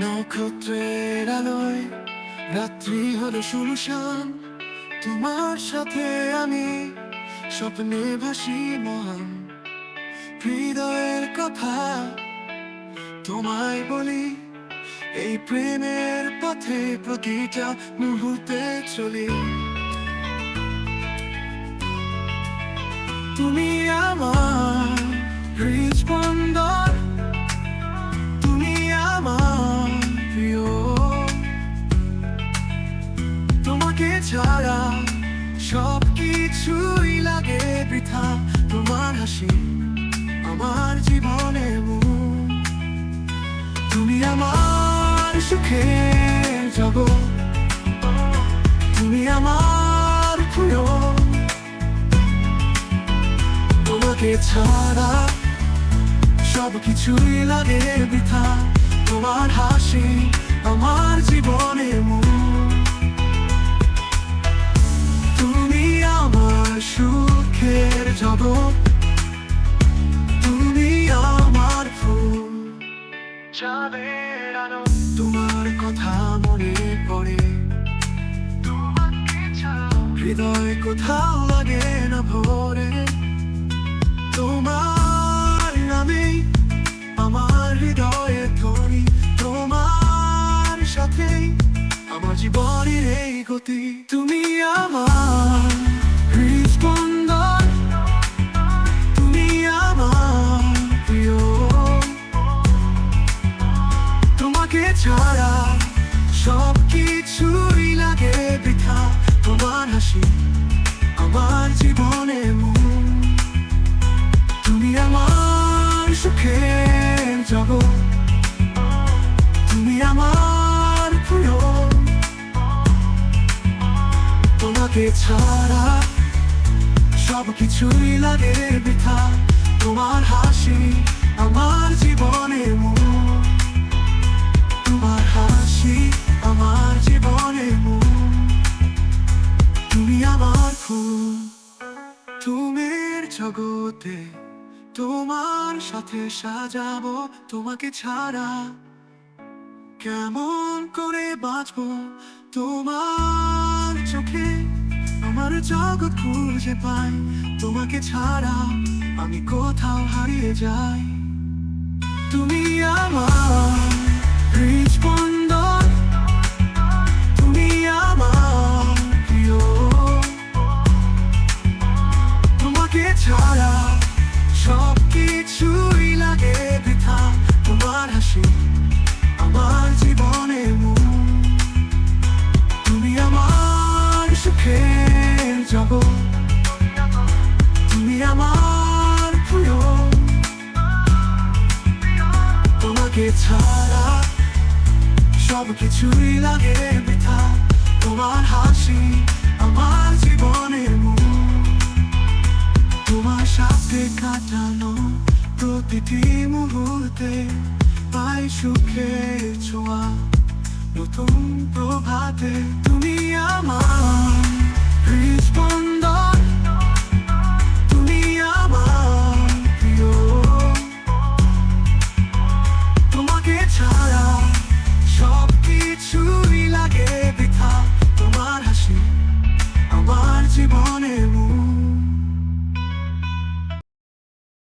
নক্ষত্রের আলোয় রাত্রি হলো শুরুশান তোমার সাথে আমি স্বপ্নে ভাসি মহান। হৃদয়ের কথা তোমায় বলি, এই প্রেমের পথে প্রতিটা মুহূর্তে চলি। তুমি আমার হৃদস্পন্দন বৃথা তোমার হাসি, আমার জীবনে তুমি আমার সুখের জগৎ। তুমি আমার তোমাকে ছাড়া সব কিছুই লাগে বৃথা। তোমার হাসি আমার জীবনে হৃদয় কোথাও লাগে না ভরে। তোমার নামে আমার হৃদয়ে ধরি তোমার সাথে আমার জীবনের এই গতি। তুমি আমার জগৎ তুমি আমার প্রিয়। তোমাকে ছাড়া সব কিছুই লাগে বৃথা। তোমার সাথে সাজাবো, তোমাকে ছাড়া কেমন করে বাঁচবো? তোমার চোখে আমার জগৎ খুঁজে পাই তোমাকে ছাড়া আমি কোথাও হারিয়ে যাই। তুমি আমার জগৎ তুমি আমার প্রিয়। তোমাকে ছাড়া সব কিছুই লাগে বৃথা। তোমার হাসি আমার জীবনের মূল তোমার সাথে কাটানো প্রতিটি মুহূর্তে পাই সুখের ছোঁয়া। নতুন প্রভাতে